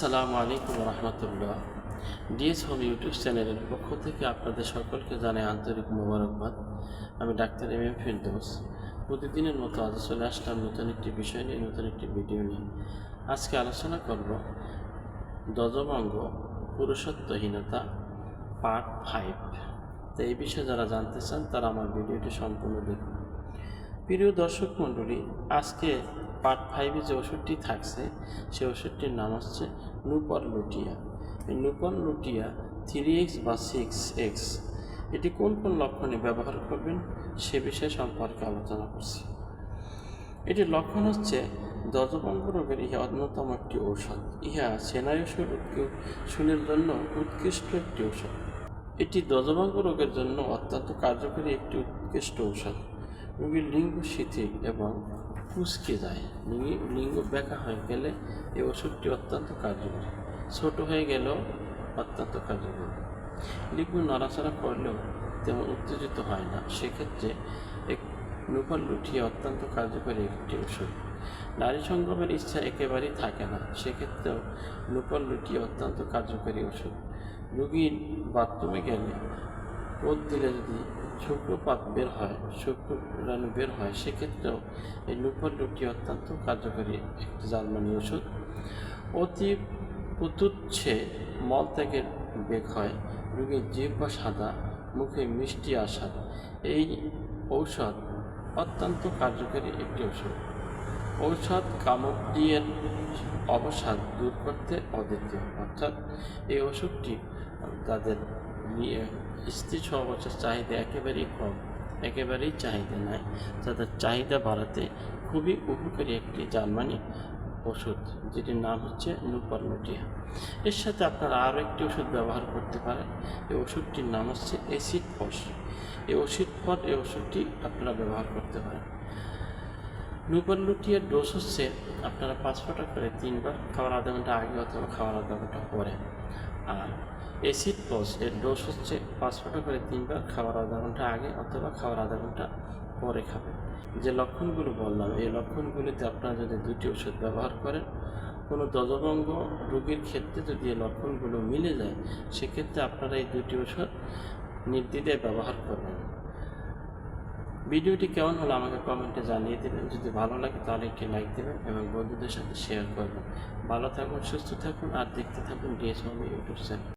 আসসালামু আলাইকুম রহমতুল্লাহ। DS home YouTube চ্যানেলের পক্ষ থেকে আপনাদের সকলকে জানাই আন্তরিক মোবারকবাদ। আমি ডাক্তার এম এম ফিরদৌস প্রতিদিনের মতো আজ চলে আসলাম নতুন একটি বিষয় নিয়ে, নতুন একটি ভিডিও নিয়ে। আজকে আলোচনা করব দজভঙ্গ পুরুষত্বহীনতা পার্ট ফাইভ তো এই বিষয়ে যারা জানতে চান, তারা আমার ভিডিওটি সম্পূর্ণ দেখুন। প্রিয় দর্শক মণ্ডলী, আজকে পার্ট ফাইভে যে ওষুধটি থাকছে, সেই ওষুধটির নাম হচ্ছে নুপর লুটিয়া। এই নুপর লুটিয়া থ্রি এক্স বা সিক্স এক্স এটি কোন কোন লক্ষণে ব্যবহার করবেন সে বিষয়ে সম্পর্কে আলোচনা করছি। এটির লক্ষণ হচ্ছে দজভঙ্গ রোগের ইহা অন্যতম একটি ঔষধ। ইহা সেনায়ুষের শুনের জন্য উৎকৃষ্ট একটি ঔষধ। এটি দজভঙ্গ রোগের জন্য অত্যন্ত কার্যকরী একটি উৎকৃষ্ট ঔষধ। রোগীর লিঙ্গ শিথিল এবং কুচকে যায়। লিঙ্গি- ব্যাকা হয়ে গেলে এই ওষুধটি অত্যন্ত কার্যকরী। ছোট হয়ে গেলেও অত্যন্ত কার্যকরী। লিঙ্গ নড়াচড়া করলেও তেমন উত্তেজিত হয় না। সেক্ষেত্রে এক নুপর লুটিয়ে অত্যন্ত কার্যকরী একটি ওষুধ নারী সঙ্গমের ইচ্ছা একেবারেই থাকে না। সেক্ষেত্রেও নুপর লুটিয়ে অত্যন্ত কার্যকরী ওষুধ রুগীর বাথরুমে গেলে রোদ দিলে যদি শুক্রপাত বের হয় শুক্রাণু বের হয়, সেক্ষেত্রেও এই নুপর লুটি অত্যন্ত কার্যকরী একটি জার্মানি ওষুধ। অতি প্রতুচ্ছে মল থেকে বের হয় রোগীর জিভ বা সাদা, মুখে মিষ্টি আসাদ এই ঔষধ অত্যন্ত কার্যকরী একটি ওষুধ। ঔষধ কামড়িয়ের অবসাদ দূর করতে অদ্বিতীয়। অর্থাৎ এই ওষুধটি তাদের স্ত্রী সহবাসের চাহিদা একেবারেই কম, একেবারেই চাহিদা নাই। তাদের চাহিদা বাড়াতে খুবই উপকারী একটি জার্মানি ওষুধ, যেটির নাম হচ্ছে নুপারলোটিয়া এর সাথে আপনারা আরও একটি ওষুধ ব্যবহার করতে পারেন। এই ওষুধটির নাম হচ্ছে অ্যাসিড ফস। এই ওষুধ ফট এই ওষুধটি আপনারা ব্যবহার করতে পারেন। লুটিয়ার ডোজ হচ্ছে আপনারা পাঁচ ফোঁটা করে তিনবার খাওয়ার আধা ঘণ্টা আগে অথবা খাওয়ার আধা ঘণ্টা পরে। আর অ্যাসিড পস এর ডোজ হচ্ছে পাঁচ ফোঁটা করে তিনবার খাবার আধা ঘণ্টা আগে অথবা খাবার আধা ঘণ্টা পরে খাবেন। যে লক্ষণগুলো বললাম, এই লক্ষণগুলিতে আপনারা যদি দুটি ওষুধ ব্যবহার করেন, কোনো দজভঙ্গ রোগীর ক্ষেত্রে যদি এই লক্ষণগুলো মিলে যায়, সেক্ষেত্রে আপনারা এই দুটি ওষুধ নির্দ্বিধায় ব্যবহার করবেন। ভিডিওটি কেমন হলো আমাকে কমেন্টে জানিয়ে দেবেন। যদি ভালো লাগে তাহলে একটি লাইক দেবেন এবং বন্ধুদের সাথে শেয়ার করবেন। ভালো থাকুন, সুস্থ থাকুন, আর দেখতে থাকুন ডিএস ইউটিউব চ্যানেল